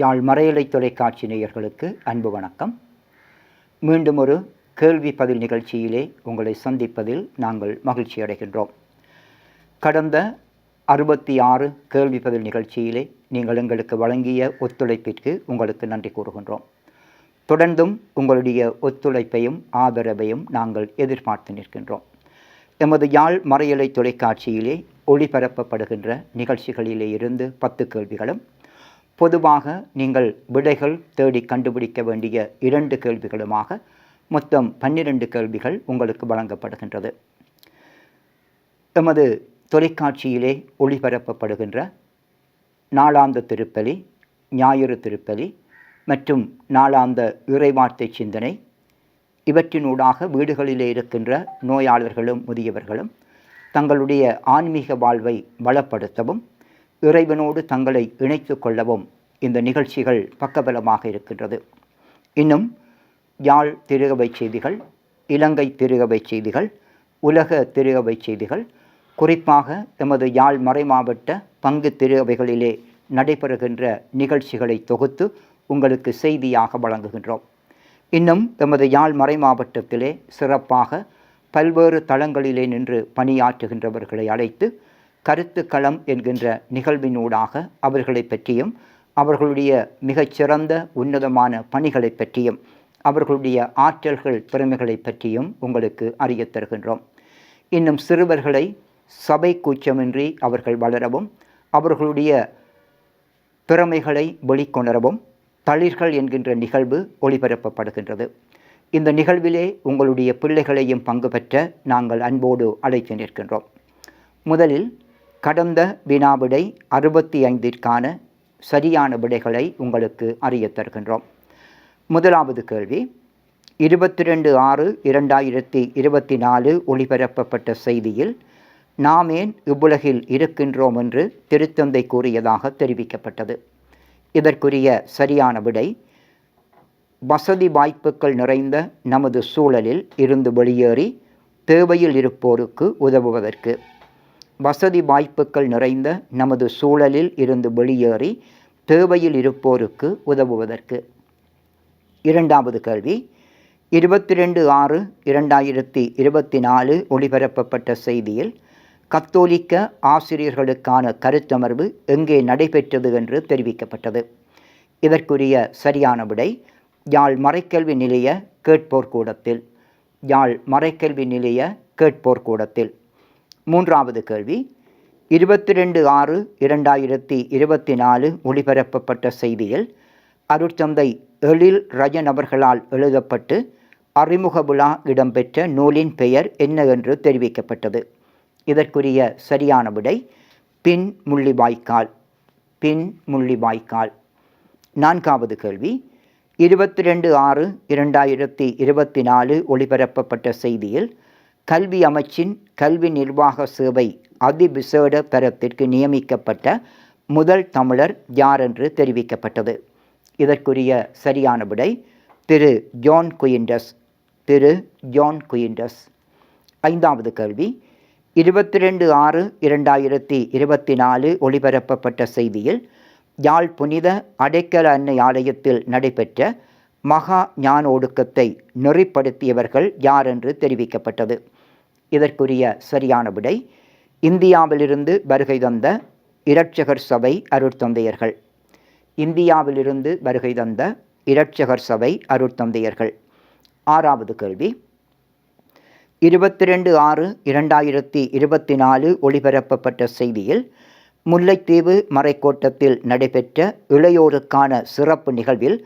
யாழ் மறையலை தொலைக்காட்சி நேயர்களுக்கு அன்பு வணக்கம். மீண்டும் ஒரு கேள்வி பதில் நிகழ்ச்சியிலே உங்களை சந்திப்பதில் நாங்கள் மகிழ்ச்சி அடைகின்றோம். கடந்த அறுபத்தி ஆறு கேள்வி பதில் நிகழ்ச்சியிலே நீங்கள் எங்களுக்கு வழங்கிய ஒத்துழைப்பிற்கு உங்களுக்கு நன்றி கூறுகின்றோம். தொடர்ந்தும் உங்களுடைய ஒத்துழைப்பையும் ஆதரவையும் நாங்கள் எதிர்பார்த்து நிற்கின்றோம். எமது யாழ் மறையலை தொலைக்காட்சியிலே ஒளிபரப்பப்படுகின்ற நிகழ்ச்சிகளிலே இருந்து பத்து கேள்விகளும் பொதுவாக நீங்கள் விடைகள் தேடி கண்டுபிடிக்க வேண்டிய இரண்டு கேள்விகளுமாக மொத்தம் பன்னிரண்டு கேள்விகள் உங்களுக்கு வழங்கப்படுகின்றது. எமது தொலைக்காட்சியிலே ஒளிபரப்பப்படுகின்ற நாளாந்த திருப்பலி ஞாயிறு திருப்பலி மற்றும் நாளாந்த இறைவார்த்தை சிந்தனை இவற்றினூடாக வீடுகளிலே இருக்கின்ற நோயாளர்களும் முதியவர்களும் தங்களுடைய ஆன்மீக வாழ்வை வளப்படுத்தவும் இறைவனோடு தங்களை இணைத்து கொள்ளவும் இந்த நிகழ்ச்சிகள் பக்கபலமாக இருக்கின்றது. இன்னும் யாழ் திருகவை செய்திகள் இலங்கை திருகவை செய்திகள் உலக திருகவை செய்திகள் குறிப்பாக எமது யாழ் மறைமாவட்ட பங்கு திருகவைகளிலே நடைபெறுகின்ற நிகழ்ச்சிகளை தொகுத்து உங்களுக்கு செய்தியாக வழங்குகின்றோம். இன்னும் எமது யாழ் மறைமாவட்டத்திலே சிறப்பாக பல்வேறு தளங்களிலே நின்று பணியாற்றுகின்றவர்களை அழைத்து கருத்துக்களம் என்கின்ற நிகழ்வினூடாக அவர்களை பற்றியும் அவர்களுடைய மிகச்சிறந்த உன்னதமான பணிகளை பற்றியும் அவர்களுடைய ஆற்றல்கள் திறமைகளை பற்றியும் உங்களுக்கு அறியத் தருகின்றோம். இன்னும் சிறுவர்களை சபை கூச்சமின்றி அவர்கள் வளரவும் அவர்களுடைய திறமைகளை வெளிக்கொணரவும் தளிர்கள் என்கின்ற நிகழ்வு ஒளிபரப்பப்படுகின்றது. இந்த நிகழ்விலே உங்களுடைய பிள்ளைகளையும் பங்கு பெற்ற நாங்கள் அன்போடு அழைத்து நிற்கின்றோம். முதலில் கடந்த வினாவிடை அறுபத்தி ஐந்திற்கான சரியான விடைகளை உங்களுக்கு அறியத் தருகின்றோம். முதலாவது கேள்வி. இருபத்தி ரெண்டு ஆறு இரண்டாயிரத்தி இருபத்தி நாலு ஒளிபரப்பப்பட்ட செய்தியில் நாம் ஏன் இவ்வுலகில் இருக்கின்றோம் என்று திருத்தந்தை கூறியதாக தெரிவிக்கப்பட்டது. இதற்குரிய சரியான விடை வசதி வாய்ப்புகள் நிறைந்த நமது சூழலில் இருந்து வெளியேறி தேவையில் இருப்போருக்கு உதவுவதற்கு. வசதி வாய்ப்புகள் நிறைந்த நமது சூழலில் இருந்து வெளியேறி தேவையில் இருப்போருக்கு உதவுவதற்கு. இரண்டாவது கேள்வி. இருபத்தி ரெண்டு ஆறு இரண்டாயிரத்தி இருபத்தி நாலு ஒளிபரப்பப்பட்ட செய்தியில் கத்தோலிக்க ஆசிரியர்களுக்கான கருத்தமர்வு எங்கே நடைபெற்றது என்று தெரிவிக்கப்பட்டது. இதற்குரிய சரியான விடை யாழ் மறைக்கல்வி நிலைய கேட்போர் கூடத்தில். யாழ் மறைக்கல்வி நிலைய கேட்போர் கூடத்தில். மூன்றாவது கேள்வி. இருபத்தி ரெண்டு ஆறு இரண்டாயிரத்தி இருபத்தி நாலு ஒளிபரப்பப்பட்ட செய்தியில் அருட்தந்தை எழில் ரஜன் அவர்களால் எழுதப்பட்டு அறிமுக விழா இடம்பெற்ற நூலின் பெயர் என்ன என்று தெரிவிக்கப்பட்டது. இதற்குரிய சரியான விடை பின் முள்ளிவாய்க்கால் பின் முள்ளிவாய்க்கால். நான்காவது கேள்வி. இருபத்தி ரெண்டு ஆறு இரண்டாயிரத்தி இருபத்தி நாலு ஒளிபரப்பப்பட்ட செய்தியில் கல்வி அமைச்சின் கல்வி நிர்வாக சேவை அதிபிசேட தரத்திற்கு நியமிக்கப்பட்ட முதல் தமிழர் யார் என்று தெரிவிக்கப்பட்டது. இதற்குரிய சரியான விடை Thiru John Quintus Thiru John Quintus ஐந்தாவது கேள்வி. இருபத்தி ரெண்டு ஆறு இரண்டாயிரத்தி இருபத்தி நாலு ஒளிபரப்பப்பட்ட செய்தியில் யாழ் புனித அடைக்கல அன்னை ஆலயத்தில் நடைபெற்ற மகா ஞான ஒடுக்கத்தை நெறிப்படுத்தியவர்கள் யார் என்று தெரிவிக்கப்பட்டது. இதற்குரிய சரியான விடை இந்தியாவிலிருந்து வருகை தந்த இரட்சகர் சபை அருட்தந்தையர்கள் இந்தியாவிலிருந்து வருகை தந்த இரட்சகர் சபை அருட்தந்தையர்கள் ஆறாவது கேள்வி. இருபத்தி ரெண்டு ஆறு இரண்டாயிரத்தி இருபத்தி நாலு ஒளிபரப்பப்பட்ட செய்தியில் முல்லைத்தீவு மறைக்கோட்டத்தில் நடைபெற்ற இளையோருக்கான சிறப்பு நிகழ்வில்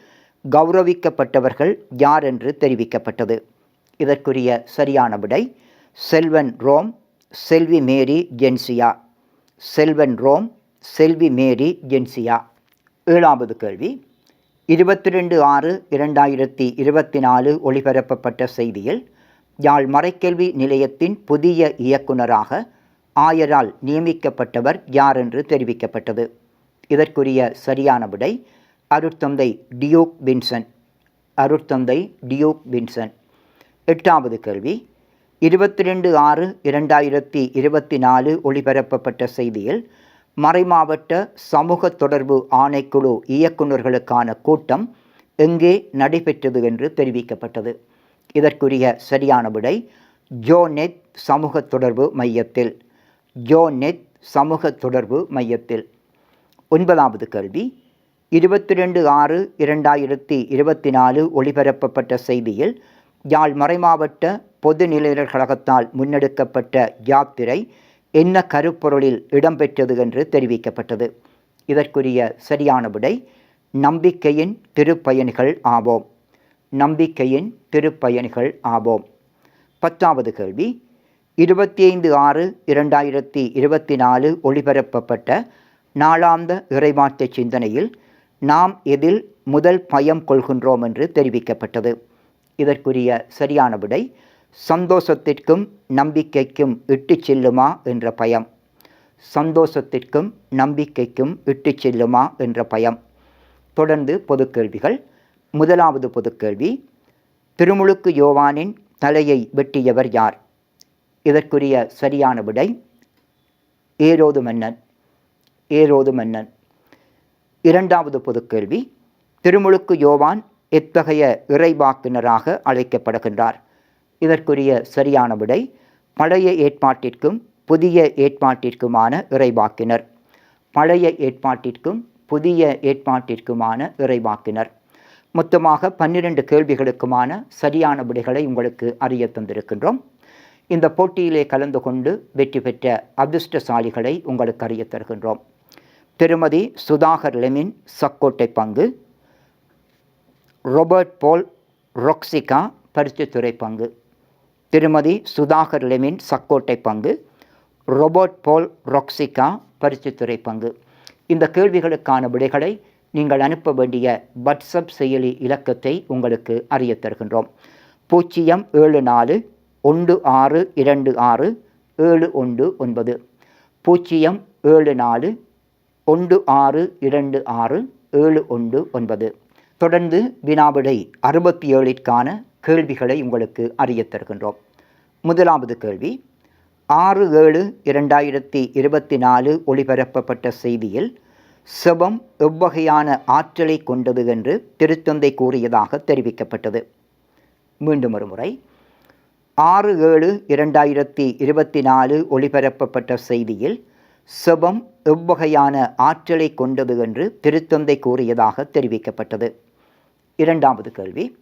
கௌரவிக்கப்பட்டவர்கள் யார் என்று தெரிவிக்கப்பட்டது. இதற்குரிய சரியான விடை செல்வன் ரோம் செல்வி மேரி ஜென்சியா. செல்வன் ரோம் செல்வி மேரி ஜென்சியா. ஏழாவது கேள்வி. இருபத்தி ரெண்டு ஆறு இரண்டாயிரத்தி இருபத்தி நாலு ஒளிபரப்பப்பட்ட செய்தியில் யாழ் மறைக்கல்வி நிலையத்தின் புதிய இயக்குநராக ஆயரால் நியமிக்கப்பட்டவர் யார் என்று தெரிவிக்கப்பட்டது? இதற்குரிய சரியான விடை அருட்தந்தை டியூக் வின்சன். அருட்தந்தை டியூக் வின்சன். எட்டாவது கேள்வி. இருபத்தி ரெண்டு ஆறு இரண்டாயிரத்தி இருபத்தி நாலு ஒளிபரப்பப்பட்ட செய்தியில் மறைமாவட்ட சமூக தொடர்பு ஆணைக்குழு இயக்குநர்களுக்கான கூட்டம் எங்கே நடைபெற்றது என்று தெரிவிக்கப்பட்டது. இதற்குரிய சரியான விடை ஜோநெத் சமூக தொடர்பு மையத்தில். ஜோநெத் சமூக தொடர்பு மையத்தில். ஒன்பதாவது கேள்வி இருபத்தி ரெண்டு ஆறு இரண்டாயிரத்தி இருபத்தி நாலு ஒளிபரப்பப்பட்ட செய்தியில் யாழ் மறைமாவட்ட பொது நிலையர் கழகத்தால் முன்னெடுக்கப்பட்ட யாத்திரை என்ன கருப்பொருளில் இடம்பெற்றது என்று தெரிவிக்கப்பட்டது. இதற்குரிய சரியான விடை நம்பிக்கையின் திருப்பயணிகள் ஆவோம். நம்பிக்கையின் திருப்பயணிகள் ஆவோம். பத்தாவது கேள்வி இருபத்தி ஐந்து ஆறு இரண்டாயிரத்தி இருபத்தி நாலு ஒளிபரப்பப்பட்ட நாளாந்த இறைமாற்ற சிந்தனையில் நாம் எதில் முதல் பயம் கொள்கின்றோம் என்று தெரிவிக்கப்பட்டது. இதற்குரிய சரியான விடை சந்தோஷத்திற்கும் நம்பிக்கைக்கும் இட்டு செல்லுமா என்ற பயம். சந்தோஷத்திற்கும் நம்பிக்கைக்கும் இட்டு செல்லுமா என்ற பயம். தொடர்ந்து பொதுக்கேள்விகள் முதலாவது பொதுக்கேள்வி திருமுழுக்கு யோவானின் தலையை வெட்டியவர் யார்? இதற்குரிய சரியான விடை ஏரோது மன்னன். ஏரோது மன்னன். இரண்டாவது பொதுக்கேள்வி திருமுழுக்கு யோவான் எத்தகைய இறைவாக்கினராக அழைக்கப்படுகின்றார். இதற்குரிய சரியான விடை பழைய ஏற்பாட்டிற்கும் புதிய ஏற்பாட்டிற்குமான இறைவாக்கினர். பழைய ஏற்பாட்டிற்கும் புதிய ஏற்பாட்டிற்குமான இறைவாக்கினர். மொத்தமாக பன்னிரண்டு கேள்விகளுக்குமான சரியான விடைகளை உங்களுக்கு அறிய தந்திருக்கின்றோம். இந்த போட்டியிலே கலந்து கொண்டு வெற்றி பெற்ற அதிர்ஷ்டசாலிகளை உங்களுக்கு அறிய தருகின்றோம். திருமதி சுதாகர் லெமின் சக்கோட்டை பங்கு ரொபர்ட் போல் ரொக்சிகா பரிசுத்துறை பங்கு. திருமதி சுதாகர் லெமின் சக்கோட்டை பங்கு. ரொபர்ட் போல் ரொக்சிகா பரிசுத்துறை பங்கு. இந்த கேள்விகளுக்கான விடைகளை நீங்கள் அனுப்ப வேண்டிய வாட்ஸ்அப் செயலி இலக்கத்தை உங்களுக்கு அறிய தருகின்றோம். பூஜ்ஜியம் ஏழு நாலு ஒன்று ஆறு இரண்டு ஆறு ஏழு ஒன்று ஒன்பது. பூஜ்ஜியம் ஏழு நாலு ஒன்று ஆறு இரண்டு ஆறு ஏழு ஒன்று ஒன்பது. தொடர்ந்து வினாவிடை அறுபத்தி ஏழிற்கான கேள்விகளை உங்களுக்கு அறிய தருகின்றோம். முதலாவது கேள்வி ஆறு ஏழு இரண்டாயிரத்தி இருபத்தி நாலு ஒளிபரப்பப்பட்ட செய்தியில் செபம் எவ்வகையான ஆற்றலை கொண்டது என்று திருத்தந்தை கூறியதாக தெரிவிக்கப்பட்டது. மீண்டும் ஒரு முறை ஆறு ஏழு இரண்டாயிரத்தி இருபத்தி நாலு ஒளிபரப்பப்பட்ட செய்தியில் செபம் எவ்வகையான ஆற்றலை கொண்டது என்று திருத்தந்தை கூறியதாக தெரிவிக்கப்பட்டது. இரண்டாவது கேள்வி.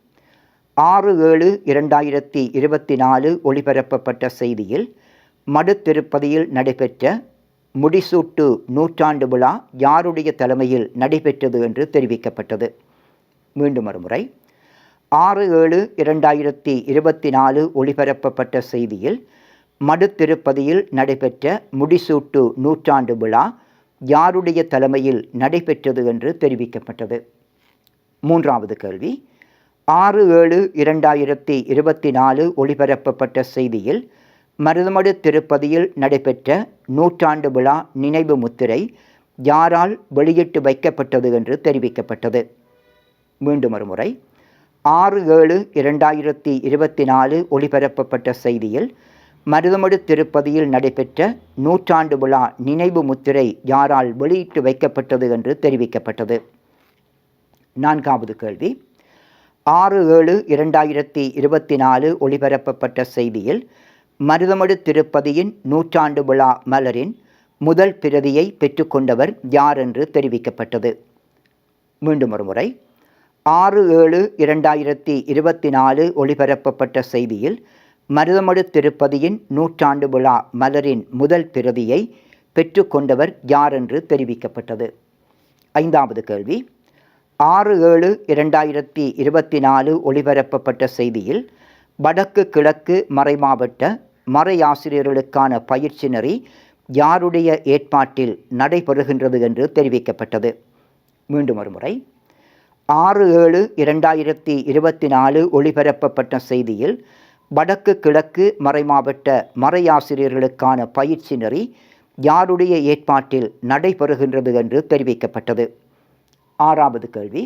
ஆறு ஏழு இரண்டாயிரத்தி இருபத்தி நாலு ஒளிபரப்பப்பட்ட செய்தியில் மடுத்திருப்பதியில் நடைபெற்ற முடிசூட்டு நூற்றாண்டு விழா யாருடைய தலைமையில் நடைபெற்றது என்று தெரிவிக்கப்பட்டது. மீண்டும் ஒருமுறை ஆறு ஏழு இரண்டாயிரத்தி இருபத்தி நாலு ஒளிபரப்பப்பட்ட செய்தியில் மடுத்திருப்பதியில் நடைபெற்ற முடிசூட்டு நூற்றாண்டு விழா யாருடைய தலைமையில் நடைபெற்றது என்று தெரிவிக்கப்பட்டது. மூன்றாவது கேள்வி. ஆறு ஏழு இரண்டாயிரத்தி இருபத்தி நாலு ஒளிபரப்பப்பட்ட செய்தியில் மருதமடு திருப்பதியில் நடைபெற்ற நூற்றாண்டு விழா நினைவு முத்திரை யாரால் வெளியிட்டு வைக்கப்பட்டது என்று தெரிவிக்கப்பட்டது. மீண்டும் ஒரு முறை. ஆறு ஏழு இரண்டாயிரத்தி இருபத்தி நாலு ஒளிபரப்பப்பட்ட செய்தியில் மருதமடு திருப்பதியில் நடைபெற்ற நூற்றாண்டு விழா நினைவு முத்திரை யாரால் வெளியிட்டு வைக்கப்பட்டது என்று தெரிவிக்கப்பட்டது. நான்காவது கேள்வி. ஆறு ஏழு இரண்டாயிரத்தி இருபத்தி நாலு ஒளிபரப்பப்பட்ட செய்தியில் மருதமடு திருப்பதியின் நூற்றாண்டு விழா மலரின் முதல் பிரதியை பெற்றுக்கொண்டவர் யார் என்று தெரிவிக்கப்பட்டது? மீண்டும் ஒருமுறை ஆறு ஏழு இரண்டாயிரத்தி இருபத்தி நாலு ஒளிபரப்பப்பட்ட செய்தியில் மருதமடு திருப்பதியின் நூற்றாண்டு விழா மலரின் முதல் பிரதியை பெற்றுக்கொண்டவர் யார் என்று தெரிவிக்கப்பட்டது? ஐந்தாவது கேள்வி. ஆறு ஏழு இரண்டாயிரத்தி இருபத்தி நாலு ஒளிபரப்பப்பட்ட செய்தியில் வடக்கு கிழக்கு மறைமாவட்ட மறையாசிரியர்களுக்கான பயிற்சி நெறி யாருடைய ஏற்பாட்டில் நடைபெறுகின்றது என்று தெரிவிக்கப்பட்டது. மீண்டும் ஒருமுறை. ஆறு ஏழு இரண்டாயிரத்தி இருபத்தி நாலு ஒளிபரப்பப்பட்ட செய்தியில் வடக்கு கிழக்கு மறைமாவட்ட மறையாசிரியர்களுக்கான பயிற்சி நெறி யாருடைய ஏற்பாட்டில் நடைபெறுகின்றது என்று தெரிவிக்கப்பட்டது. ஆறாவது கேள்வி.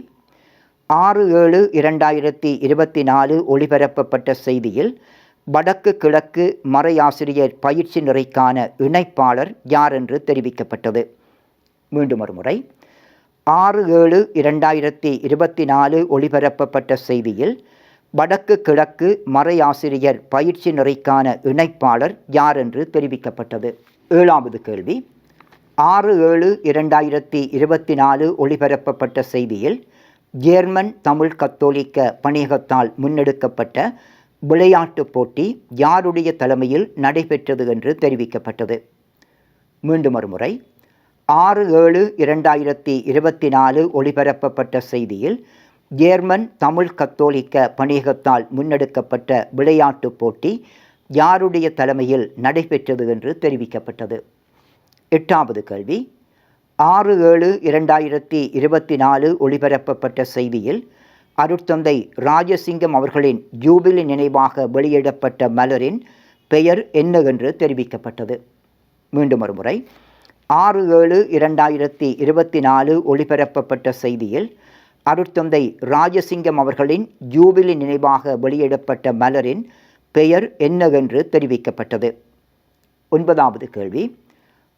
ஆறு ஏழு இரண்டாயிரத்தி இருபத்தி நாலு ஒளிபரப்பப்பட்ட செய்தியில் வடக்கு கிழக்கு மறையாசிரியர் பயிற்சி நிறைக்கான இணைப்பாளர் யார் என்று தெரிவிக்கப்பட்டது? மீண்டும் ஒரு முறை ஆறு ஏழு இரண்டாயிரத்தி இருபத்தி நாலு ஒளிபரப்பப்பட்ட செய்தியில் வடக்கு கிழக்கு மறையாசிரியர் பயிற்சி நிறைக்கான இணைப்பாளர் யார் என்று தெரிவிக்கப்பட்டது? ஏழாவது கேள்வி. ஆறு ஏழு இரண்டாயிரத்தி இருபத்தி நாலு ஒளிபரப்பப்பட்ட செய்தியில் ஜேர்மன் தமிழ் கத்தோலிக்க பணியகத்தால் முன்னெடுக்கப்பட்ட விளையாட்டுப் போட்டி யாருடைய தலைமையில் நடைபெற்றது என்று தெரிவிக்கப்பட்டது. மீண்டும் ஒருமுறை ஆறு ஏழு இரண்டாயிரத்தி இருபத்தி நாலு ஒளிபரப்பப்பட்ட செய்தியில் ஜேர்மன் தமிழ் கத்தோலிக்க பணியகத்தால் முன்னெடுக்கப்பட்ட விளையாட்டுப் போட்டி யாருடைய தலைமையில் நடைபெற்றது என்று தெரிவிக்கப்பட்டது. எட்டாவது கேள்வி. ஆறு ஏழு இரண்டாயிரத்தி இருபத்தி நாலு ஒளிபரப்பப்பட்ட செய்தியில் அருட்தந்தை ராஜசிங்கம் அவர்களின் ஜூபிலி நினைவாக வெளியிடப்பட்ட மலரின் பெயர் என்ன என்று தெரிவிக்கப்பட்டது. மீண்டும் ஒரு முறை ஆறு ஏழு இரண்டாயிரத்தி இருபத்தி நாலு ஒளிபரப்பப்பட்ட செய்தியில் அருட்தந்தை ராஜசிங்கம் அவர்களின் ஜூபிலி நினைவாக வெளியிடப்பட்ட மலரின் பெயர் என்னவென்று தெரிவிக்கப்பட்டது. ஒன்பதாவது கேள்வி.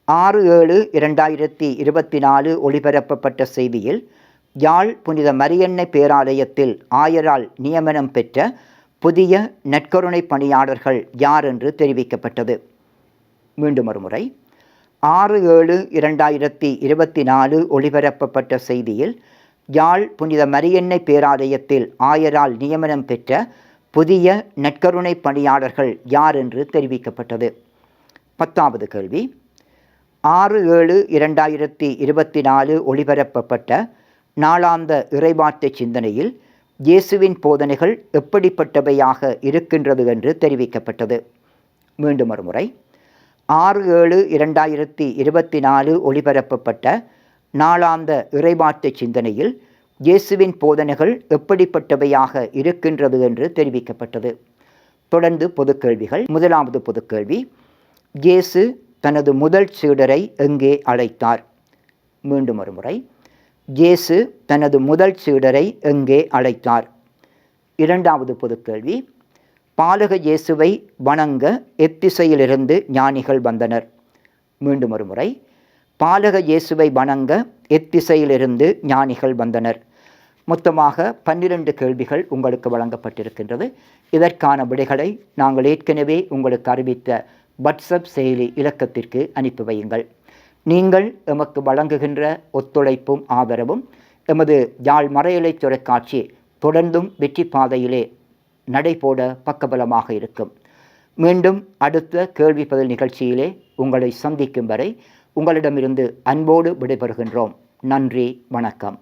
ஆறு ஏழு இரண்டாயிரத்தி இருபத்தி நாலு ஒளிபரப்பப்பட்ட செய்தியில் யாழ் புனித மரியன்னை பேராலயத்தில் ஆயரால் நியமனம் பெற்ற புதிய நற்கருணை பணியாளர்கள் யார் என்று தெரிவிக்கப்பட்டது. மீண்டும் ஒருமுறை. ஆறு ஏழு இரண்டாயிரத்தி இருபத்தி நாலு ஒளிபரப்பப்பட்ட செய்தியில் யாழ் புனித மரியன்னை பேராலயத்தில் ஆயரால் நியமனம் பெற்ற புதிய நற்கருணை பணியாளர்கள் யார் என்று தெரிவிக்கப்பட்டது. பத்தாவது கேள்வி. ஆறு ஏழு இரண்டாயிரத்தி இருபத்தி நாலு ஒளிபரப்பப்பட்ட நாளாந்த இறைவார்த்தை சிந்தனையில் இயேசுவின் போதனைகள் எப்படிப்பட்டவையாக இருக்கின்றது என்று தெரிவிக்கப்பட்டது. மீண்டும் ஒருமுறை. ஆறு ஏழு இரண்டாயிரத்தி இருபத்தி நாலு ஒளிபரப்பப்பட்ட நாளாந்த இறைவார்த்தை சிந்தனையில் இயேசுவின் போதனைகள் எப்படிப்பட்டவையாக இருக்கின்றது என்று தெரிவிக்கப்பட்டது. தொடர்ந்து பொதுக்கேள்விகள். முதலாவது பொதுக்கேள்வி. இயேசு தனது முதல் சீடரை எங்கே அழைத்தார்? மீண்டும் ஒரு முறை. இயேசு தனது முதல் சீடரை எங்கே அழைத்தார்? இரண்டாவது பொதுக்கேள்வி பாலக இயேசுவை வணங்க எத்திசையிலிருந்து ஞானிகள் வந்தனர். மீண்டும் ஒரு முறை. பாலக இயேசுவை வணங்க எத்திசையிலிருந்து ஞானிகள் வந்தனர். மொத்தமாக பன்னிரண்டு கேள்விகள் உங்களுக்கு வழங்கப்பட்டிருக்கின்றது. இதற்கான விடைகளை நாங்கள் ஏற்கனவே உங்களுக்கு அறிவித்த வாட்ஸ்அப் செயலி இலக்கத்திற்கு அனுப்பி வையுங்கள். நீங்கள் எமக்கு வழங்குகின்ற ஒத்துழைப்பும் ஆதரவும் எமது யாழ் மறையலை தொலைக்காட்சி தொடர்ந்தும் வெற்றி பாதையிலே நடைபோட பக்கபலமாக இருக்கும். மீண்டும் அடுத்த கேள்வி பதில் நிகழ்ச்சியிலே உங்களை சந்திக்கும் வரை உங்களிடமிருந்து அன்போடு விடைபெறுகின்றோம். நன்றி வணக்கம்.